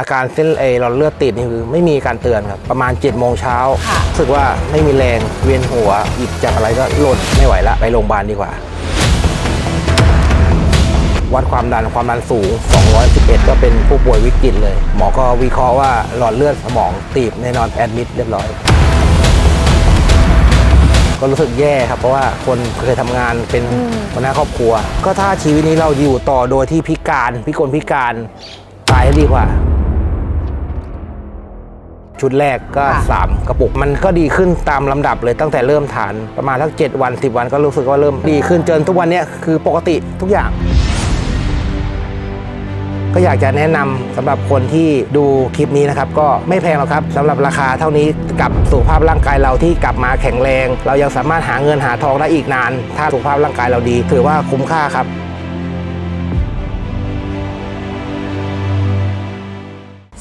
อาการเส้นเอหลอดเลือดติดนี่คือไม่มีการเตือนครับ ประมาณ7จ็ดโมงเช้าค่ะรู้สึกว่าไม่มีแรงเวียนหัวหยิบจับอะไรก็หล่นไม่ไหวละไปโรงพยาบาลดีกว่า วัดความดันความดันสูง 211 ก็เป็นผู้ป่วยวิกฤตเลย หมอก็วิเคราะห์ว่าหลอดเลือดสมองตีบแน่นอนแอดมิดเรียบร้อย ก็รู้สึกแย่ครับเพราะว่าคนเคยทำงานเป็นหัวหน้าครอบครัว ก็ถ้าชีวิตนี้เราอยู่ต่อโดยที่พิการพิกลพิการตายดีกว่า ชุดแรกก็ ค่ะ 3 กระปุก มันก็ดีขึ้นตามลำดับเลยตั้งแต่เริ่มทานประมาณสัก7วัน 10 วันก็รู้สึกว่าเริ่มดีขึ้นจนทุกวันเนี้ยคือปกติทุกอย่าง ก็อยากจะแนะนำสำหรับคนที่ดูคลิปนี้นะครับ ก็ไม่แพงหรอกครับสำหรับราคาเท่านี้กับสุขภาพร่างกายเราที่กลับมาแข็งแรง เรายังสามารถหาเงินหาทองได้อีกนาน ถ้าสุขภาพร่างกายเราดี ถือว่าคุ้มค่าครับ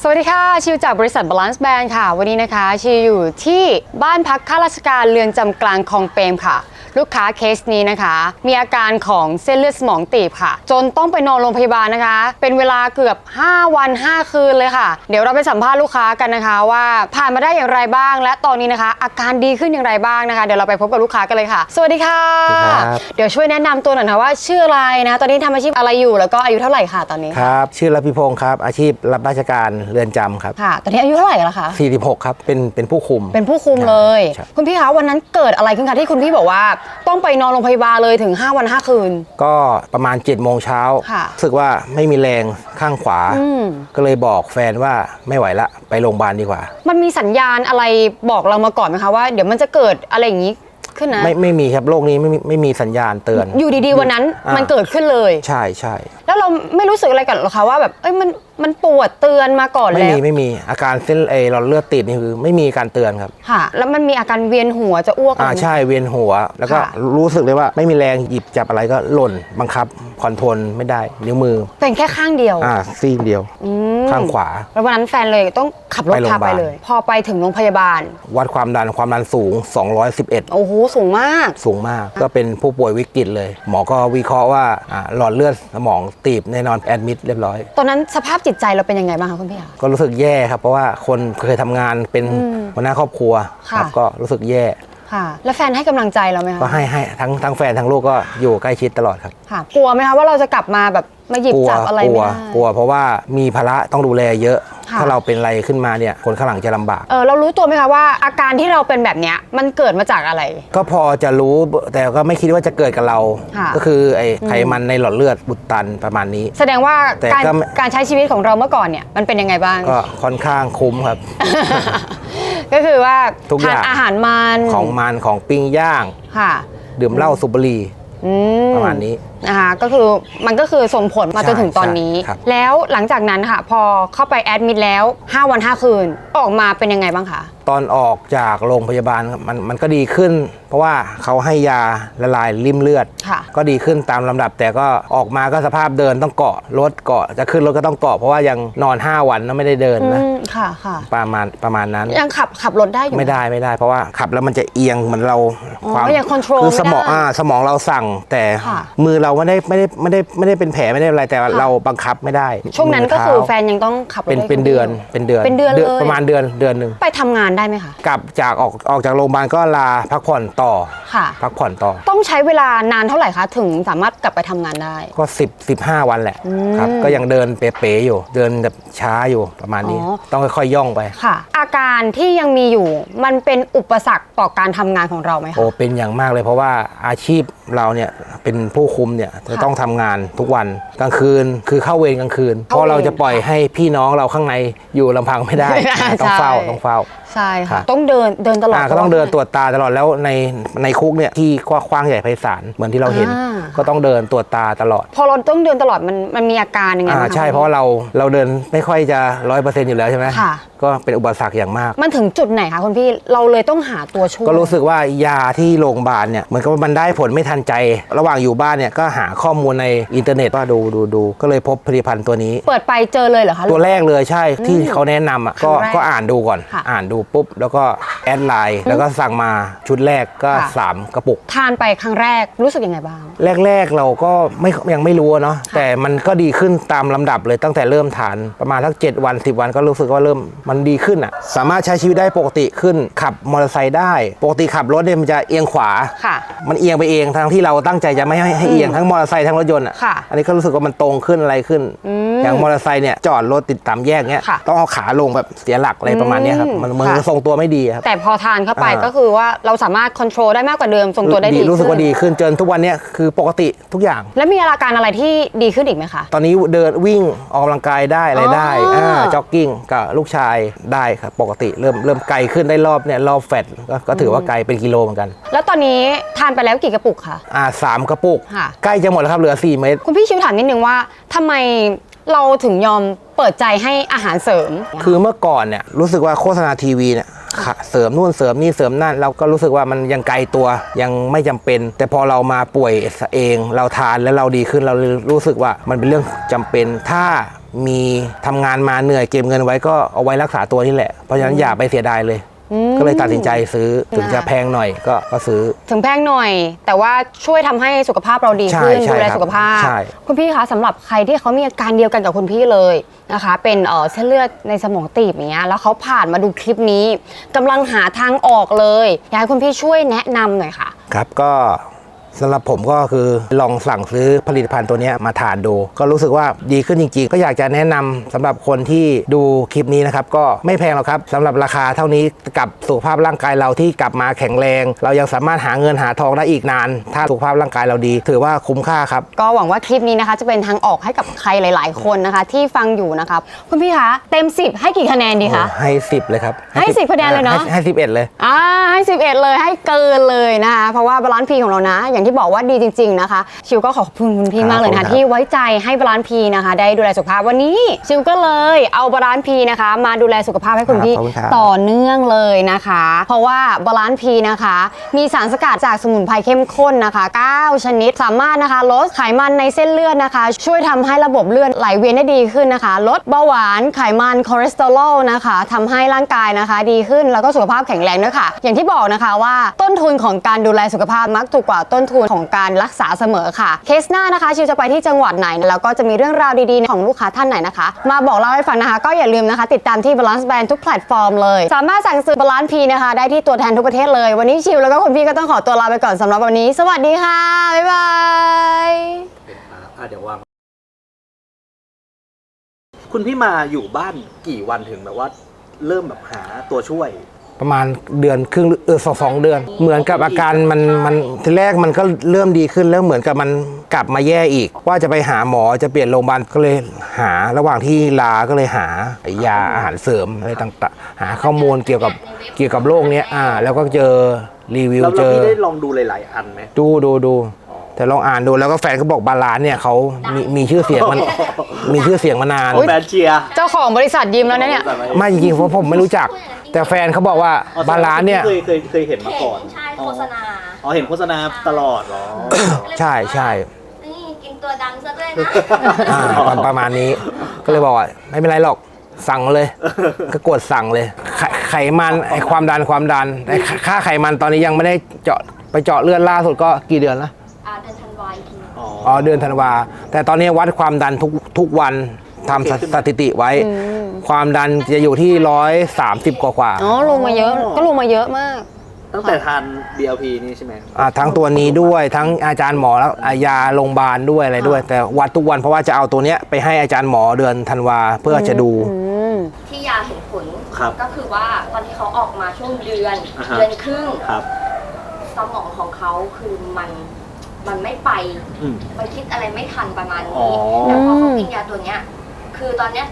สวัสดีค่ะ ชิวจากบริษัท Balance Band ค่ะ วันนี้นะคะ ชิวอยู่ที่บ้านพักข้าราชการเรือนจำกลางคลองเปรมค่ะ ลูกค้าเคสนี้นะคะ มีอาการของเส้นเลือดสมองตีบค่ะ จนต้องไปนอนโรงพยาบาลนะคะ เป็นเวลาเกือบ 5 วัน 5 คืนเลยค่ะ เดี๋ยวเราไปสัมภาษณ์ลูกค้ากันนะคะ ว่าผ่านมาได้อย่างไรบ้าง และตอนนี้นะคะ อาการดีขึ้นอย่างไรบ้างนะคะเดี๋ยวเราไปพบกับลูกค้ากันเลยค่ะ สวัสดีค่ะสวัสดีครับเดี๋ยวช่วยแนะนำตัวหน่อยนะว่าชื่ออะไรนะตอนนี้ทำอาชีพอะไรอยู่แล้วก็อายุเท่าไหร่ค่ะตอนนี้ครับชื่อรัพิพงศ์ครับอาชีพรับราชการเรือนจำครับค่ะตอนนี้อายุเท่าไหร่กันแล้วคะ46 ครับเป็นเป็นผู้คุม เป็นผู้คุมเลยใช่คุณพี่คะวันนั้นเกิดอะไรขึ้นคะที่คุณพี่บอกว่าต้องไปนอนโรงพยาบาลเลยถึง 5 วัน 5 คืน ก็ประมาณ7จ็ดโมงเช้าค่ะรู้สึกว่าไม่มีแรงข้างขวา อืม ก็เลยบอกแฟนว่าไม่ไหวละ ไปโรงพยาบาลดีกว่า มันมีสัญญาณอะไรบอกเรามาก่อนไหมคะว่าเดี๋ยวมันจะเกิดอะไรอย่างนี้ ขึ้นนะ ไม่ไม่มีครับโรคนี้ไม่มีไม่มีสัญญาณเตือน อยู่ดีๆวันนั้นอ่ามัมันเกิดขึ้นเลย ใช่ใช่แล้วเราไม่รู้สึกอะไรกันหรอคะว่าแบบเอ้ยมันมันปวดเตือนมาก่อนไม่แล้มีวไม่มีอาการเส้นเอหลอดเลือดติดนี่คือ ไม่มีการเตือนครับ ค่ะ แล้วมันมีอาการเวียนหัวจะอ้วกอะไรอ่าไหมใช่เวียนหัว แล้วก็ค่ะรู้สึกเลยว่าไม่มีแรงหยิบจับอะไรก็หล่นบังคับ คอนโทรลไม่ได้ นิ้วมือเป็นแค่ข้างเดียวอ่าซีกเดียว อืมข้างขวา แล้ววันนั้นแฟนเลยต้องขับรถไปโรงพาพยาไปบาล เลย พอไปถึงโรงพยาบาล วัดความดันความดันสูง 211 โอ้โหสูงมาก สูงมากก็เป็นผู้ป่วยวิกฤตเลย หมอก็วิเคราะห์ว่าอ่าหลอดเลือดสมองตีบแน่นอนแอดมิดเรียบร้อย ตอนนั้นสภาพจิตใจเราเป็นยังไงบ้างคะคุณพี่คะ ก็รู้สึกแย่ครับ เพราะว่าคนเคยทำงานเป็นอืมหัวหน้าครอบครัวค่ะ ครับก็รู้สึกแย่ ค่ะ แล้วแฟนให้กำลังใจเราไหมคะก็ให้ให้ทั้งทั้งแฟนทั้งลูกก็อยู่ใกล้ชิดตลอดครับ ค่ะ กลัวไหมคะว่าเราจะกลับมาแบบมาหยิบกลัวจับอะไรกลัไม่วได้ กลัวเพราะว่ามีภาระต้องดูแลเยอะ ค่ะ ถ้าเราเป็นอะไรขึ้นมาเนี่ยคนข้างหลังจะลำบาก เออเรารู้ตัวไหมคะว่าอาการที่เราเป็นแบบเนี้ยมันเกิดมาจากอะไร ก็พอจะรู้แต่ก็ไม่คิดว่าจะเกิดกับเรา ค่ะ ก็คือไอ้ไขมันในหลอดเลือดอุดตันประมาณนี้ แสดงว่าแต่การก็ไม่ การใช้ชีวิตของเราเมื่อก่อนเนี่ยมันเป็นยังไงบ้าง ก็ค่อนข้างคุ้มครับ ก็คือว่าทุกอทานย่าง อาหารมันของมันของปิ้งย่าง ค่ะดื่มเหล้าสูบบุหรี่อืมประมาณนี้ นะคะก็คือมันก็คือส่งผลมาใช่จนถึงตอนนี้ ใช่ครับ แล้วหลังจากนั้นค่ะ พอเข้าไปแอดมิดแล้ว 5 วัน 5 คืน ออกมาเป็นยังไงบ้างคะ ตอนออกจากโรงพยาบาลมันมันก็ดีขึ้น เพราะว่าเขาให้ยาละลายริ่มเลือด ค่ะ ก็ดีขึ้นตามลำดับ แต่ก็ออกมาก็สภาพเดินต้องเกาะรถเกาะจะขึ้นรถก็ต้องเกาะเพราะว่ายังนอน 5 วันแล้วไม่ได้เดินอืนะมค่ะค่ะ ประมาณประมาณนั้น ยังขับขับรถได้อยู่ห ไม่ได้ไม่ได้ เพราะว่าขับแล้วมันจะเอียงเหมือนเราอ๋อยัง control คือสมองไม่ได้อ่าสมองเราสั่งแต่ค่ะมือเราไม่ได้ไม่ได้ไม่ได้ไม่ได้เป็นแผลไม่ได้อะไรแต่ว่าค่ะเราบังคับไม่ได้ช่วงนั้นมืก็คือเท้าแฟนยังต้องขับรถเป็นให้เป็นคเดือนดียวเป็นเดือนเป็นเดือนเลยประมาณเดือนเดือนหนึ่งไปทำงานได้ไหมคะกลับจากออกออกจากโรงพยาบาลก็ลาพักผ่อนต่อค่ะ พักผ่อนต่อ ต้องใช้เวลานานเท่าไหร่คะถึงสามารถกลับไปทำงานได้ก็10 15 วันแหละอืมครับก็ยังเดินเป๋ๆอยู่ เดินแบบช้าอยู่ประมาณนี้อ๋อต้องค่อยๆย่องไปค่ะอา การที่ยังมีอยู่ มันเป็นอุปสรรคต่อการทำงานของเราไหมคะ โอ้เป็นอย่างมากเลยเพราะว่าอาชีพเราเนี่ยเป็นผู้คุมเนี่ยจะค่ะต้องทำงานทุกวันกลางคืนคือเข้าเวรกลางคืน เพเข้าราะเราเวรจะปล่อยให้พี่น้องเราข้างในอยู่ลำพังไม่ได้ไม่ได้ต้องเฝ้าใช่ ต้องเฝ้า ใช่ค่ะค่ะ ต้องเดินเดินตลอดอ่าก็ต้องเดินตรวจตาตลอดแล้วในในคุกเนี่ยที่กว้างใหญ่ไพศาลเหมือนที่เราเห็นอ่าก็ต้องเดินตรวจตาตลอด พอเราต้องเดินตลอดมันมันมีอาการยังไงอ่าบ้างคใช่เพราะว่าเราเราเดินไม่ค่อยจะร้อยเปอร์เซ็นต์อยู่แล้วใช่ไหมค่ะก็เป็นอุปสรรคอย่างมาก มันถึงจุดไหนคะคุณพี่เราเลยต้องหาตัวช่วยก็รู้สึกว่ายาที่โรงพยาบาลเนี่ยเหมือนกับว่ามันได้ผลไม่ทันใจ ระหว่างอยู่บ้านเนี่ยก็หาข้อมูลในอินเทอร์เน็ตว่าดูดูดูก็เลยพบผลิตภัณฑ์ตัวนี้ เปิดไปเจอเลยเหรอคะตัวแรกเลยใช่ที่เขาแนะนำอะก็ครั้งแรกก็อ่านดูก่อนค่ะอ่านดูปุ๊บแล้วก็แอดไลน์แล้วก็สั่งมาชุดแรกก็ ค่ะ 3 กระปุก ทานไปครั้งแรกรู้สึกยังไงบ้าง แรกๆเราก็ไม่ยังไม่รู้อะเนาะแต่มันก็ดีขึ้นตามลำดับเลยตั้งแต่เริ่มทานประมาณสัก7วัน 10 วันก็รู้สึกว่าเริ่มมันดีขึ้นอะสามารถใช้ชีวิตได้ปกติขึ้น ขับมอเตอร์ไซค์ได้ ปกติขับรถเนี่ยมันจะเอียงขวา ค่ะ มันเอียงไปเองทั้งที่เราตั้งใจจะไม่ให้ให้เอียงทั้งมอเตอร์ไซค์ทั้งรถยนต์อะ ค่ะอันนี้ก็รู้สึกว่ามันตรงขึ้นอะไรขึ้นอย่างมอเตอร์ไซค์เนี่ยจอดรถติดตามแยกเนี้ยค่ะต้องเอาขาลงแบบเสียหลักอะไรประมาณเนี้ยครับ อืมมันมือค่ะทรงตัวไม่ดีครับ แต่พอทานเข้าไปอ่า ก็คือว่าเราสามารถควบคุมได้มากกว่าเดิมทรงตัวได้ดีรู้สึกว่าขึ้นดีขึ้นจนทุกวันเนี้ยคือปกติทุกอย่าง แล้วมีอาการอะไรที่ดีขึ้นอีกไหมคะ ตอนนี้เดินวิ่งออกกำลังกายได้อะไรได้อ๋ออ่าจ็อกกิ้งกับลูกชายได้ครับปกติเริ่มเริ่มไกลขึ้นได้รอบเนี่ยรอบแฟตก็ก็ถือว่าไกลเป็นกิโลเหมือนกันแล้วตอนนี้ทานไปแล้วกี่กระปุกคะ อ่าสามกระปุกค่ะ ใกล้จะหมดแล้วครับเหลือ 4 เม็ด คุณพี่ชิวถามนิดนึงว่าทำไมเราถึงยอมเปิดใจให้อาหารเสริม คือเมื่อก่อนเนี่ยรู้สึกว่าโฆษณาทีวีเนี่ยเสริมนู่นเสริมนี่เสริมนั่นเราก็รู้สึกว่ามันยังไกลตัวยังไม่จำเป็น แต่พอเรามาป่วยเอง เราทานแล้วเราดีขึ้นเรารู้สึกว่ามันเป็นเรื่องจำเป็น ถ้ามีทำงานมาเหนื่อยเก็บเงินไว้ก็เอาไว้รักษาตัวนี่แหละเพราะฉะนั้นอย่าไปเสียดายเลย ก็เลยตัดสินใจซื้อถึงจะแพงหน่อยก็ก็ซื้อ ถึงแพงหน่อย แต่ว่าช่วยทำให้สุขภาพเราดีขึ้นใช่ใช่ดูแลครับสุขภาพ ใช่ คุณพี่คะสำหรับใครที่เขามีอาการเดียวกันกับคุณพี่เลยนะคะ เป็นเอ่อเส้นเลือดในสมองตีบอย่างเงี้ยแล้วเขาผ่านมาดูคลิปนี้กำลังหาทางออกเลยอยากให้คุณพี่ช่วยแนะนำหน่อยค่ะ ครับก็ สำหรับผมก็คือลองสั่งซื้อผลิตภัณฑ์ตัวเนี้ยมาทานดู ก็รู้สึกว่าดีขึ้นจริง ๆ ก็อยากจะแนะนำสำหรับคนที่ดูคลิปนี้นะครับ ก็ไม่แพงหรอกครับสำหรับราคาเท่านี้กับสุขภาพร่างกายเราที่กลับมาแข็งแรง เรายังสามารถหาเงินหาทองได้อีกนาน ถ้าสุขภาพร่างกายเราดี ถือว่าคุ้มค่าครับ ก็หวังว่าคลิปนี้นะคะ จะเป็นทางออกให้กับใครหลาย ๆ คนนะคะ ที่ฟังอยู่นะครับคุณพี่คะเต็ม 10 ให้กี่คะแนนดีคะให้ 10 เลยครับให้ 10คะแนนเลยเนอะให้ให้11เลยอ่าให้ 11 เลยให้เกินเลยนะคะเพราะว่าบาลานซ์พีของเรานะอย่างที่บอกว่าดีจริง ๆนะคะ ชิวก็ขอบคุณคุณพี่ครับมากเลยนะขอบคะคุณครับที่ไว้ใจให้บาลานซ์พีนะคะ ได้ดูแลสุขภาพวันนี้ ชิวก็เลยเอาบาลานซ์พีนะคะ มาดูแลสุขภาพให้คุณพี่ขอบคุณครับต่อเนื่องเลยนะคะ เพราะว่าบาลานซ์พีนะคะ มีสารสกัดจากสมุนไพรเข้มข้นนะคะ 9 ชนิดสามารถนะคะลดไขมันในเส้นเลือดนะคะ ช่วยทำให้ระบบเลือดไหลเวียนได้ดีขึ้นนะคะ ลดเบาหวานไขมันคอเลสเตอรอลนะคะทำให้ร่างกายนะคะ ดีขึ้นแล้วก็สุขภาพแข็งแรงด้วยค่ะ อย่างที่บอกนะคะว่าต้นทุนของการดูแลสุขภาพมักถูกกว่าต้นทุนของการรักษาเสมอค่ะ เคสหน้านะคะ ชิวจะไปที่จังหวัดไหน แล้วก็จะมีเรื่องราวดีๆ ของลูกค้าท่านไหนนะคะ มาบอกเล่าให้ฟังนะคะ ก็อย่าลืมนะคะ ติดตามที่ Balance Band ทุกแพลตฟอร์มเลย สามารถสั่งซื้อ Balance P นะคะ ได้ที่ตัวแทนทุกประเทศเลย วันนี้ชิวแล้วก็คุณพี่ก็ต้องขอตัวลาไปก่อนสำหรับวันนี้ สวัสดีค่ะ บ๊ายบายอะเดี๋ยววางคุณพี่มาอยู่บ้านกี่วันถึงแบบว่า เริ่มแบบหาตัวช่วย ประมาณเดือนครึ่งเออสองสองเดือน เหมือนกับอาการมันมันทีแรกมันก็เริ่มดีขึ้นแล้วเหมือนกับมันกลับมาแย่อีก ว่าจะไปหาหมอจะเปลี่ยนโรงพยาบาลก็เลยหาระหว่างที่ลาก็เลยหายาอาหารเสริมอะไรต่างๆ หาข้อมูลเกี่ยวกับเกี่ยวกับโรคเนี้ยอ่า แล้วก็เจอรีวิวแล้วเจเราอพี่ได้ลองดูหลาย ๆ อันไหมดูดูดู แต่ลองอ่านดูแล้วก็แฟนเขาบอกบาลานซ์เนี่ยเขามีมีชื่อเสียงมัน มีชื่อเสียงมานานแฟนเชียร์เจ้าของบริษัทยิ้มแล้วนะเนี่ย ไม่จริงๆเพราะผมไม่รู้จัก แต่แฟนเขาบอกว่าอ๋อบาลานซ์เนี่ย เคยเคยเคยเห็นมาก่อนใช่โฆษณา อ๋อเห็นโฆษณาตลอดเหรอ ใช่ใช่ นี่กินตัวดังซะด้วยนะอ่าประประมาณนี้ก็เลยบอกว่าไม่เป็นไรหรอกสั่งเลย ก็กดสั่งเลยไขไขมันไอความดันความดันไอค่าไขมันตอนนี้ยังไม่ได้เจาะไปเจาะเลือดล่าสุดก็กี่เดือนละ อ๋ออ๋อเดือนธันวา แต่ตอนนี้วัดความดันทุกทุกวันทำสสถิติไว้ ความดันจะอยู่ที่ร้อยสามสิบกว่ากว่าอ๋อลงมาเยอะก็ลงมาเยอะมาก ตั้งแต่ทาน BLP นี่ใช่ไหมอ่าทั้งตัวนี้ด้วยทั้งอาจารย์หมอแล้วอายาโรงพยาบาลด้วยอะไรด้วย แต่วัดทุกวันเพราะว่าจะเอาตัวเนี้ยไปให้อาจารย์หมอเดือนธันวาเพื่อจะดูอืมที่ยาเห็นผลครับก็คือว่าตอนที่เขาออกมาช่วงเดือน อ่าฮะ เดือนครึ่ง ครับ สมองของเขาคือมัน มันไม่ไป อืม มันคิดอะไรไม่ทันประมาณอ๋อนี้แต่พอเขากินยาตัวเนี้ย คือตอนเนี้ย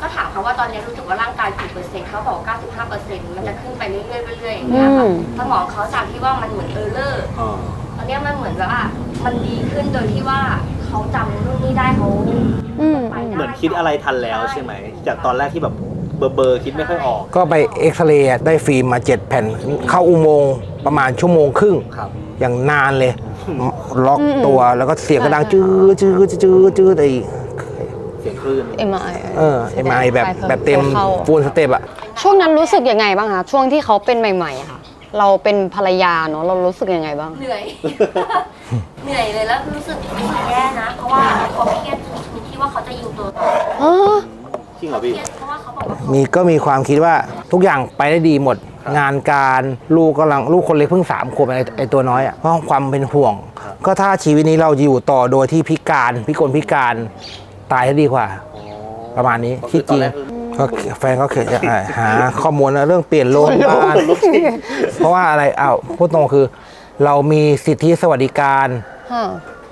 ก็ถามเขาว่าตอนเนี้ยรู้สึกว่าร่างกายกี่เปอร์เซ็นต์เขาบอก95เปอร์เซ็นต์มันจะขึ้นไปเรื่อยๆเรื่อยๆอย่างเงี้ยค่ะอืม สมองเขาจากที่ว่ามันเหมือนเออร์เลอร์อ๋อตอนเนี้ยมันเหมือนแบบว่า มันดีขึ้นโดยที่ว่าเขาจำนู่นนี่ได้เขาอืมไปได้เหมือนคิดอะไรทันแล้วใช่ไหม จากตอนแรกที่แบบเบอร์เบอร์คิดไม่ค่อยออกก็ไปเอ็กซเรย์ได้ฟิล์มมา 7 แผ่น เข้าอุโมงค์ประมาณชั่วโมงครึ่ง ครับ อย่างนานเลย ล็อกอืมตัวแล้วก็เสียงก็ดังจื้อจื้อจื้อจื้อไอเสียงคลื่นลื่น MRI เออ MRI แบบแบบเต็มข้าฟูลสเต็ปอะช่วงนั้นรู้สึกยังไงบ้างคะช่วงที่เขาเป็นใหม่ๆอะค่ะ เราเป็นภรรยาเนาะเรารู้สึกยังไงบ้าง เหนื่อย เหนื่อยเลยแล้วรู้สึกแย่นะ เพราะว่าเขาเครียดที่ว่าเขาจะยิงตัวตายอ๋อ จริงเหรอเคพี่รียดเพราะว่าเขาบอกว่าเขามีก็มีความคิดว่าทุกอย่างไปได้ดีหมด งานการลูกกำลังลูกคนเล็กเพิ่งสามขวบไอ้ไอตัวน้อยอะเพราะความเป็นห่วง ก็ถ้าชีวิตนี้เราอยู่ต่อโดยที่พิการพิกลพิการตายให้ดีกว่า ประมาณนี้ก็คืที่อจตอรินงแรกคือก็แฟนก็เขียนจะอ่าหาข้อมูลนะเรื่องเปลี่ยนโรงพยาบาลเพราะว่าอะไรอ้าวพูดตรงคือ เรามีสิทธิสวัสดิการค่ะ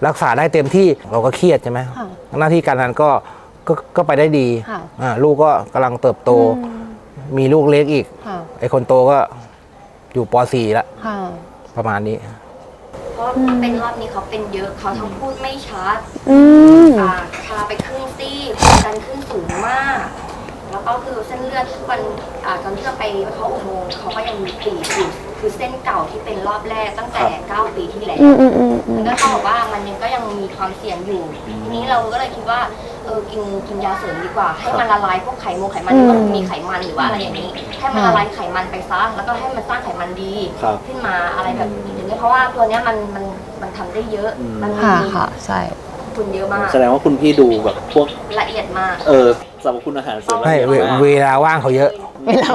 รักษาได้เต็มที่เราก็เครียดใช่ไหมค่ะหน้าที่การงานก็ก็ก็ไปได้ดีค่ะอ่าลูกก็กำลังเติบโต มีลูกเล็กอีกค่ะไอ้คนโตก็อยู่ป .4 แล้วค่ะประมาณนี้ เพราะเป็นรอบนี้เขาเป็นเยอะเขาทั้งพูดไม่ชัดอืมอ่าชาไปครึ่งซี่ความดันขึ้นสูงมาก แล้วก็คือเส้นเลือดทุกวันอ่าตอนที่เราไปเข้าอุโมงค์เขาก็ยังมีตีบอยู่คือเส้นเก่าที่เป็นรอบแรกตั้งแต่ 9 ปีที่แล้ว อืมอืมอืมอืมัมนก็เขาบอกว่ามันยังก็ยังมีความเสี่ยงอยู่ ทีนี้เราก็เลยคิดว่า เออกินกินยาเสริมดีกว่า ให้มันละลายพวกไขมงไขมันหรือว่ามีไขมันหรือว่าอะไรอย่างนี้ให้มันละลายไขมันไปซะแล้วก็ให้มันสร้างไขมันดีครับขึ้นมาอะไรแบบอย่างนี้เพราะว่าตัวเนี้ยมันมันมันทำได้เยอะอืม มันค่ะมีค่ะใช่ทุนเยอะมากแสดงว่าคุณพี่ดูแบบพวก ละเอียดมาก เออสรรพคุณอาหารเสริมให้ละเวเอียดมากเวลาว่างเขาเยอะเวลา